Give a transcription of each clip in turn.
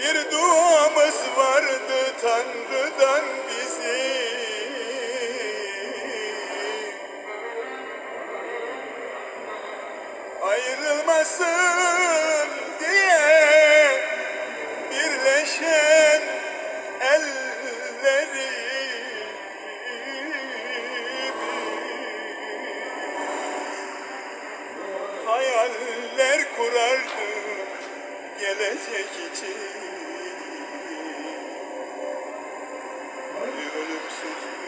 Bir duamız vardı Tanrı'dan bizi. Ayrılmasın diye birleşen elleri. Hayaller kurardık gelecek için. Bir ölümsüz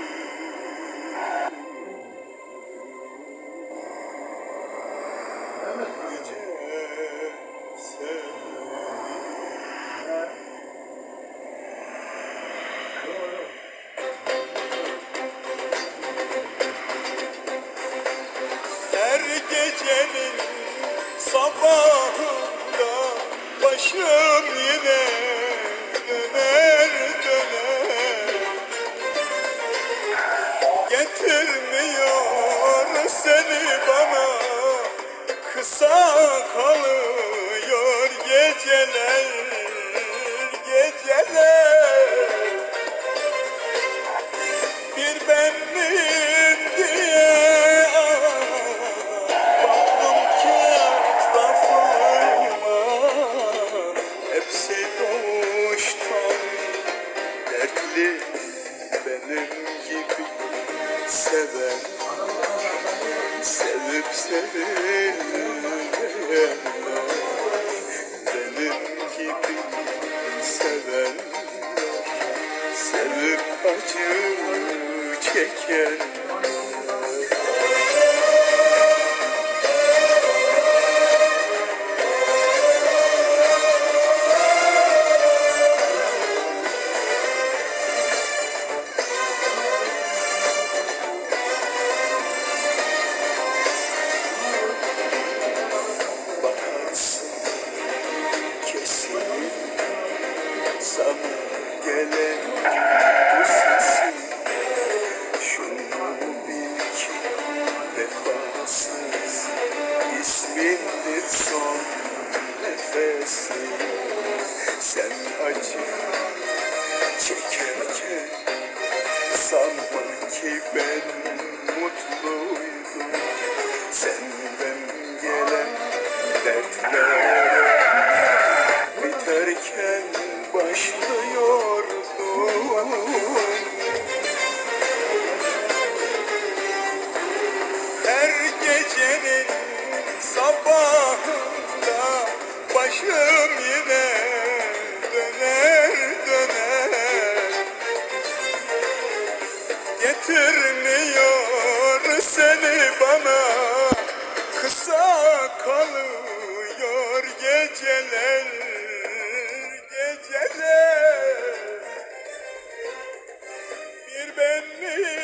Benim gibi seven Sevip sevilmeyen Benim gibi seven Sevip acı çeken Benimdir son nefesim Sen acı çekerken Sanma ki ben mutluydum. Senden gelen dertler Biterken başlı aşkım yine döner döner. Getirmiyor seni bana. Kısa kalıyor geceler Geceler. Bir benliğim